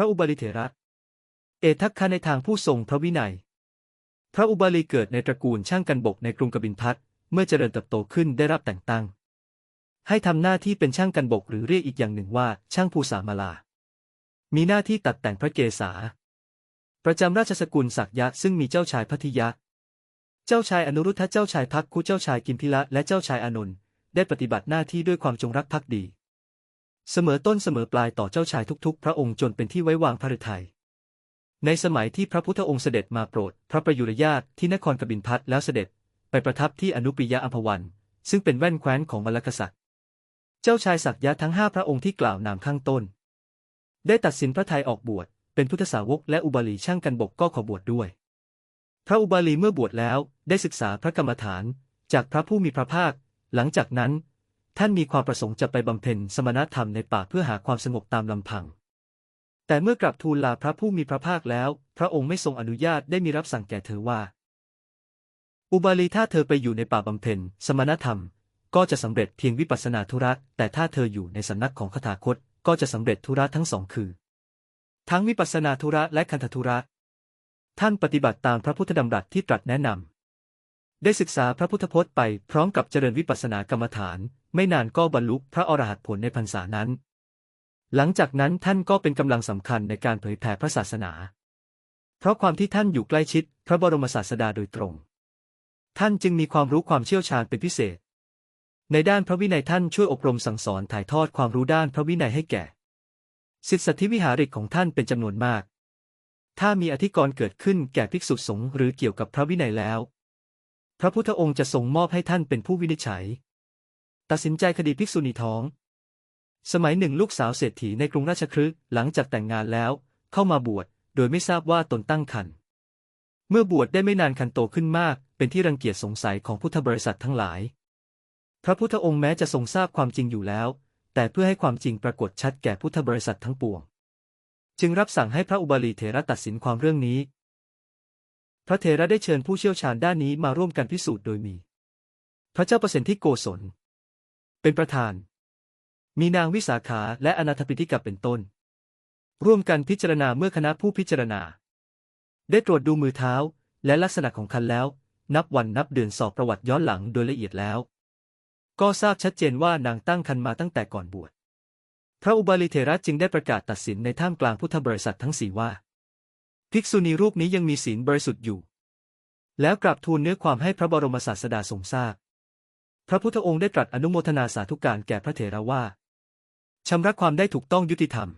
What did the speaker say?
ระอุบาลีเถระ เอทัคคะในทางผู้ทรงพระวินัย พระอุบาลีเกิดในตระกูลช่างกันบกในกรุงกบินพัทเมื่อเจริญเติบโตขึ้นได้รับแต่งตั้ง ให้ทำหน้าที่เป็นช่างกันบกหรือเรียกอีกอย่างหนึ่งว่า ช่างภูสามาลา มีหน้าที่ตัดแต่งพระเกศา ประจำราชสกุลศักยะซึ่งมีเจ้าชายพัทยะ เจ้าชายอนุรุทธะเจ้าชายพักคุเจ้าชายกิมพิละและเจ้าชายอานนท์ได้ปฏิบัติหน้าที่ด้วยความจงรักภักดี เสมอต้นเสมอปลายต่อเจ้าชายทุกๆ พระองค์จนเป็นที่ไว้วางพระฤทัยในสมัยที่พระพุทธองค์เสด็จมาโปรด พระประยุรญาตที่นครกบินพัทแล้วเสด็จไปประทับที่อนุปิยะอัมพวัน ซึ่งเป็นแว่นแคว้นของมลกษัตริย์ เจ้าชายศักยะทั้งห้าพระองค์ที่กล่าวนามข้างต้น ได้ตัดสินพระทัยออกบวช เป็นพุทธสาวกและอุบาลีช่างกันบกก็ขอบวชดด้วย พระอุบาลีเมื่อบวชแล้วได้ศึกษาพระกรรมฐาน จากพระผู้มีพระภาค หลังจากนั้น ท่านมีความประสงค์จะไปบำเพ็ญสมณธรรมในป่าเพื่อหาความสงบตามลำพัง แต่เมื่อกลับทูลลาพระผู้มีพระภาคแล้ว พระองค์ไม่ทรงอนุญาตได้มีรับสั่งแก่เธอว่า อุบาลีถ้าเธอไปอยู่ในป่าบำเพ็ญสมณธรรม ก็จะสำเร็จเพียงวิปัสสนาธุระแต่ถ้าเธออยู่ในสำนักของคถาคตก็จะสำเร็จธุระทั้งสองคือ ทั้งวิปัสสนาธุระและคันธธุระ ท่านปฏิบัติตามพระพุทธดำรัสที่ตรัสแนะนำ ได้ศึกษาพระพุทธพจน์ไปพร้อมกับเจริญวิปัสสนากรรมฐาน ไม่นานก็บรรลุพระอรหัตผลในพรรษานั้น หลังจากนั้นท่านก็เป็นกำลังสำคัญในการเผยแผ่พระศาสนา เพราะความที่ท่านอยู่ใกล้ชิดพระบรมศาสดาโดยตรง ท่านจึงมีความรู้ความเชี่ยวชาญเป็นพิเศษ ในด้านพระวินัยท่านช่วยอบรมสั่งสอนถ่ายทอดความรู้ด้านพระวินัยให้แก่ศิษย์สัตธิวิหาริกของท่านเป็นจำนวนมาก ถ้ามีอธิกรณ์เกิดขึ้นแก่ภิกษุสงฆ์หรือเกี่ยวกับพระวินัยแล้ว พระพุทธองค์จะทรงมอบให้ท่านเป็นผู้วินิจฉัย ตัดสินใจคดีภิกษุณีท้อง สมัยหนึ่งลูกสาวเศรษฐีในกรุงราชคฤห์หลังจากแต่งงานแล้ว เข้ามาบวชโดยไม่ทราบว่าตนตั้งครรภ์เมื่อบวชได้ไม่นานคันโตขึ้นมาก เป็นที่รังเกียจสงสัยของพุทธบริษัททั้งหลาย พระพุทธองค์แม้จะทรงทราบความจริงอยู่แล้ว แต่เพื่อให้ความจริงปรากฏชัดแก่พุทธบริษัททั้งปวง จึงรับสั่งให้พระอุบาลีเถระตัดสินความเรื่องนี้ ระเถระได้เชิญผู้เชี่ยวชาญด้านนี้มาร่วมกันพิสูจน์โดยมี พระเจ้าประสิทธิโกศล เป็นประธาน มีนางวิสาขาและอนาถปิฎิกะเป็นต้น ร่วมกันพิจารณาเมื่อคณะผู้พิจารณา ได้ตรวจดูมือเท้าและลักษณะของคันแล้ว นับวันนับเดือนสอบประวัติย้อนหลังโดยละเอียดแล้ว ก็ทราบชัดเจนว่านางตั้งคันมาตั้งแต่ก่อนบวชพระอุบาลีเถระจึงได้ประกาศตัดสินในท่ามกลางพุทธบริษัททั้งสี่ว่า ภิกษุณีรูปนี้ยังมีศีลบริสุทธิ์อยู่ แล้วกราบทูลเนื้อความให้พระบรมศาสดาทรงทราบพระพุทธองค์ได้ตรัสอนุโมทนาสาธุการแก่พระเถระว่าชำระความได้ถูกต้องยุติธรรม